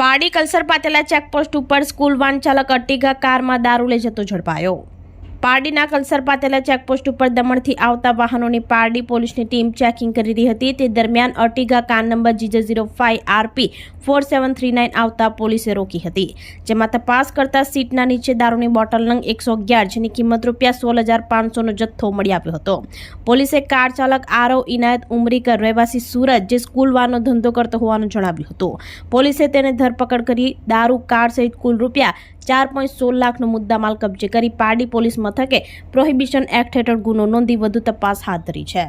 પાડી કલસર પાતેલા ચેકપોસ્ટ ઉપર સ્કૂલ વાન ચાલક અર્ટિગા કારમાં દારૂ લઈ જતો ઝડપાયો. પારડીના કલસર પાતેલા ચેકપોસ્ટ ઉપર દમણથી આવતા વાહનોની પારડી પોલીસની ટીમ ચેકિંગ કરી રહી હતી. તે દરમિયાન Ertiga car number GJ zero five RP four seven three nine આવતા પોલીસે રોકી હતી. જેમાં તપાસ કરતા સીટના નીચે દારૂની બોટલ નંગ એકસો અગિયાર, જેની કિંમત રૂપિયા સોળ હજાર પાંચસોનો જથ્થો મળી આવ્યો હતો. પોલીસે કાર ચાલક આરવ ઇનાયત ઉમરીકર રહેવાસી સુરત, જે સ્કૂલ વાનો ધંધો કરતો હોવાનું જણાવ્યું હતું. પોલીસે તેને ધરપકડ કરી દારૂ કાર સહિત કુલ રૂપિયા ચાર પોઈન્ટ સોળ લાખનો મુદ્દામાલ કબજે કરી પારડી પોલીસ મથકે પ્રોહિબિશન એક્ટ હેઠળ ગુનો નોંધી વધુ તપાસ હાથ ધરી છે.